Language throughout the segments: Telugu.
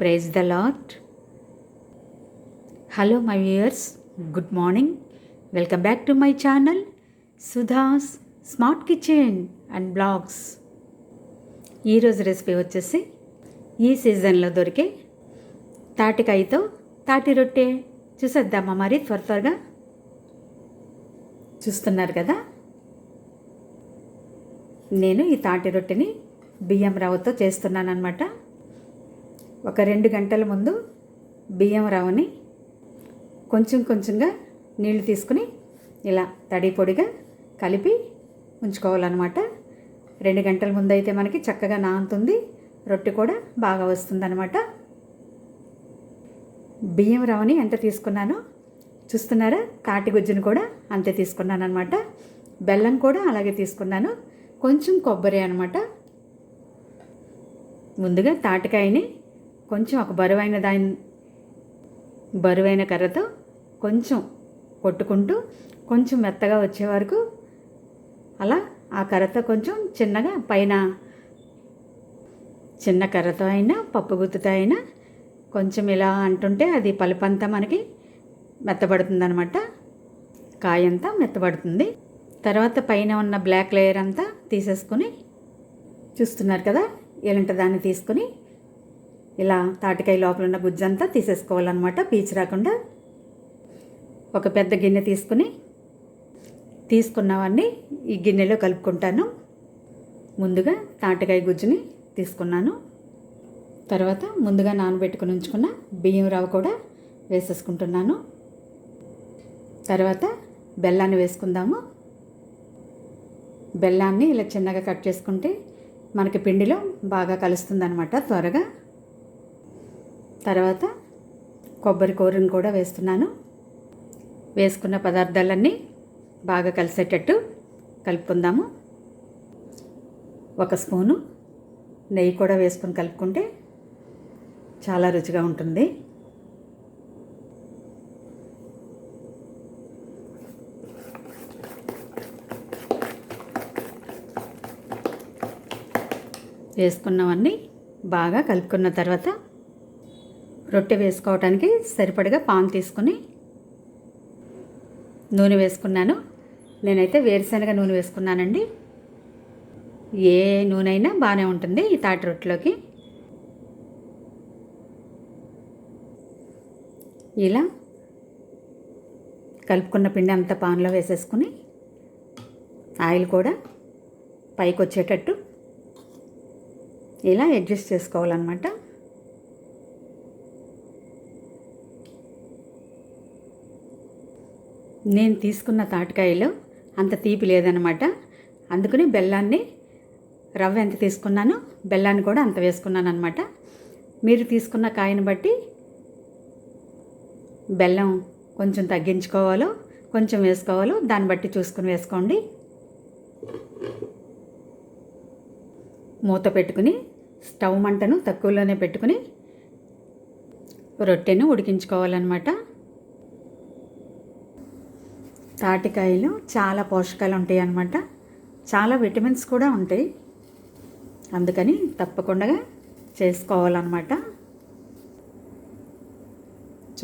Prize the lot hello my viewers good morning welcome back to my channel Sudha's smart kitchen and blogs ఈరోజు రెసిపీ వచ్చేసి ఈ సీజన్లో దొరికే తాటికాయతో తాటి రొట్టె. చూసేద్దామా మరి త్వర త్వరగా? చూస్తున్నారు కదా? నేను ఈ తాటి రొట్టెని బియ్యం రవ్వతో చేస్తున్నాను అనమాట ఒక రెండు గంటల ముందు బియ్యం రవ్వని కొంచెం కొంచెంగా నీళ్ళు తీసుకుని ఇలా తడి పొడిగా కలిపి ఉంచుకోవాలన్నమాట. రెండు గంటల ముందు అయితే మనకి చక్కగా నానుతుంది రొట్టె కూడా బాగా వస్తుందన్నమాట. బియ్యం రవ్వని ఎంత తీసుకున్నానో చూస్తున్నారా? తాటి గుజ్జును కూడా అంతే తీసుకున్నాను అనమాట బెల్లం కూడా అలాగే తీసుకున్నాను కొంచెం కొబ్బరి అనమాట ముందుగా తాటికాయని కొంచెం ఒక బరువైన దాని బరువైన కర్రతో కొంచెం కొట్టుకుంటూ కొంచెం మెత్తగా వచ్చే వరకు అలా ఆ కర్రతో కొంచెం చిన్నగా పైన చిన్న కర్రతో అయినా పప్పు గుత్తుతో అయినా కొంచెం ఇలా అంటుంటే అది పలుపంతా మనకి మెత్తబడుతుంది అనమాట కాయంతా మెత్తబడుతుంది. తర్వాత పైన ఉన్న బ్లాక్ లేయర్ అంతా తీసేసుకుని చూస్తున్నారు కదా ఇలాంటి దాన్ని తీసుకుని ఇలా తాటికాయ లోపల ఉన్న గుజ్జంతా తీసేసుకోవాలన్నమాట. పీచు రాకుండా ఒక పెద్ద గిన్నె తీసుకుని తీసుకున్నవన్నీ ఈ గిన్నెలో కలుపుకుంటాను. ముందుగా తాటికాయ గుజ్జుని తీసుకున్నాను. తర్వాత ముందుగా నానబెట్టుకుని ఉంచుకున్న బియ్యం రవ్వ కూడా వేసేసుకుంటున్నాను. తర్వాత బెల్లాన్ని వేసుకుందాము. బెల్లాన్ని ఇలా చిన్నగా కట్ చేసుకుంటే మనకి పిండిలో బాగా కలుస్తుందనమాట త్వరగా. తర్వాత కొబ్బరి కూరను కూడా వేస్తున్నాను. వేసుకున్న పదార్థాలన్నీ బాగా కలిసేటట్టు కలుపుకుందాము. ఒక స్పూను నెయ్యి కూడా వేసుకొని కలుపుకుంటే చాలా రుచిగా ఉంటుంది. వేసుకున్నవన్నీ బాగా కలుపుకున్న తర్వాత రొట్టె వేసుకోవడానికి సరిపడగా పాన్ తీసుకుని నూనె వేసుకున్నాను. నేనైతే వేరుశనగ నూనె వేసుకున్నానండి. ఏ నూనె అయినా బాగానే ఉంటుంది ఈ తాటి రొట్టెలోకి. ఇలా కలుపుకున్న పిండి అంతా పాన్లో వేసేసుకుని ఆయిల్ కూడా పైకి వచ్చేటట్టు ఇలా అడ్జస్ట్ చేసుకోవాలన్నమాట. నేను తీసుకున్న తాటికాయలు అంత తీపి లేదనమాట అందుకని బెల్లాన్ని రవ్వ ఎంత తీసుకున్నానో బెల్లాన్ని కూడా అంత వేసుకున్నాను అనమాట మీరు తీసుకున్న కాయను బట్టి బెల్లం కొంచెం తగ్గించుకోవాలో కొంచెం వేసుకోవాలో దాన్ని బట్టి చూసుకుని వేసుకోండి. మూత పెట్టుకుని స్టవ్ మంటను తక్కువలోనే పెట్టుకుని రొట్టెను ఉడికించుకోవాలన్నమాట. తాటికాయలు చాలా పోషకాలు ఉంటాయి అన్నమాట చాలా విటమిన్స్ కూడా ఉంటాయి. అందుకని తప్పకుండా చేసుకోవాలన్నమాట.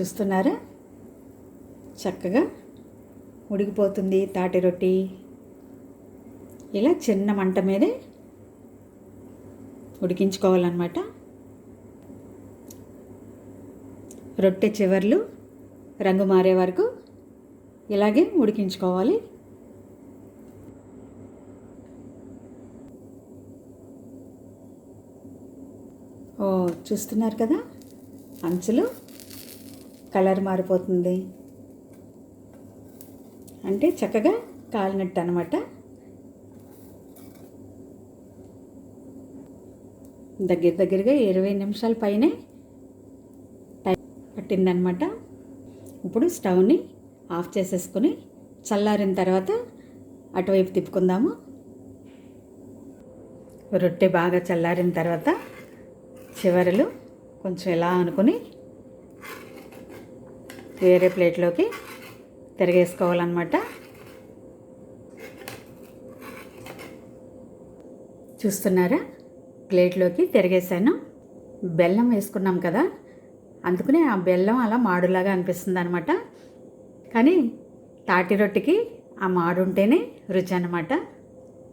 చూస్తున్నారా? చక్కగా ఉడికిపోతుంది తాటి రొట్టి. ఇలా చిన్న మంట మీదే ఉడికించుకోవాలన్నమాట. రొట్టె చివర్లు రంగు మారే వరకు ఇలాగే ఉడికించుకోవాలి. ఓ చూస్తున్నారు కదా? అంచులు కలర్ మారిపోతుంది. అంటే చక్కగా కాలినట్టు అనమాట దగ్గర దగ్గరగా ఇరవై నిమిషాల పైనే టైం పట్టిందనమాట ఇప్పుడు స్టవ్ని ఆఫ్ చేసేసుకుని చల్లారిన తర్వాత అటువైపు తిప్పుకుందాము. రొట్టె బాగా చల్లారిన తర్వాత చివరలు కొంచెం ఇలా అనుకుని వేరే ప్లేట్లోకి తిరగేసుకోవాలన్నమాట. చూస్తున్నారా? ప్లేట్లోకి తిరిగేసాను బెల్లం వేసుకున్నాం కదా అందుకనే ఆ బెల్లం అలా మాడులాగా అనిపిస్తుంది అనమాట కానీ తాటి రొట్టెకి ఆ మాడు ఉంటేనే రుచి అనమాట